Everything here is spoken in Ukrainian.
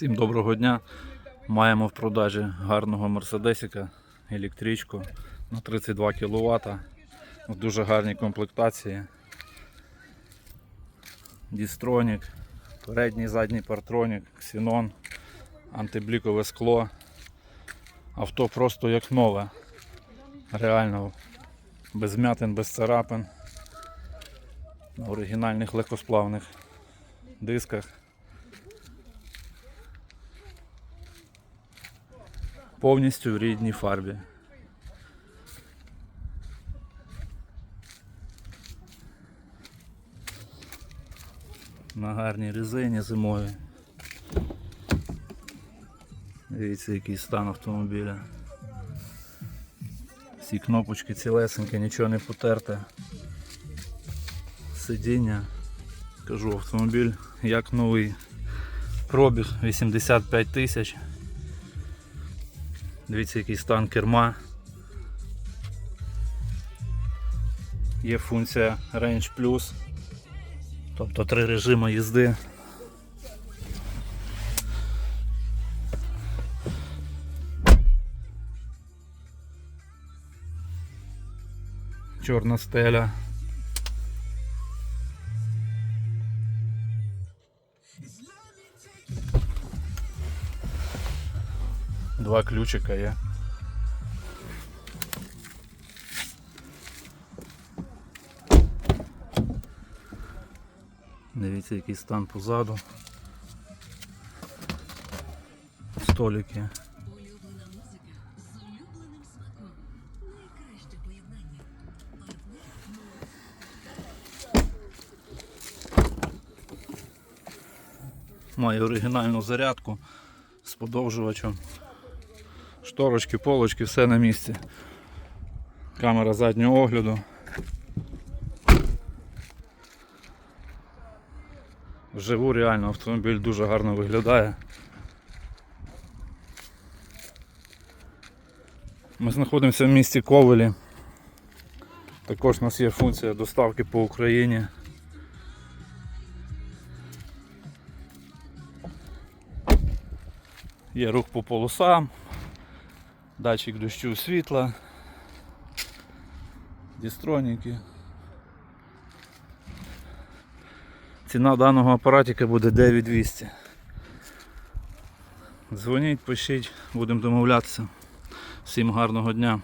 Всім доброго дня. Маємо в продажі гарного мерседесика, електричку на 32 кВт в дуже гарній комплектації. Дістронік, передній задній партронік, ксенон, антиблікове скло. Авто просто як нове. Реально без м'ятин, без царапин. На оригінальних легкосплавних дисках. Повністю в рідній фарбі. На гарній резині зимовій. Дивіться, який стан автомобіля. Всі кнопочки цілесенькі, нічого не потерте. Сидіння. Кажу, автомобіль як новий. Пробіг 85 тисяч. Дивіться, який стан керма. Є функція Range Plus, тобто три режими їзди. Чорна стеля. Два ключика є. Дивіться, який стан позаду. Столики. Має оригінальну зарядку з подовжувачем. Шторочки, полочки, все на місці. Камера заднього огляду. Вживу реально автомобіль дуже гарно виглядає. Ми знаходимося в місті Ковелі. Також у нас є функція доставки по Україні. Є рух по полосам, датчик дощу світла, дістроніки. Ціна даного апаратика буде 9200. Дзвоніть, пишіть, будемо домовлятися. Всім гарного дня.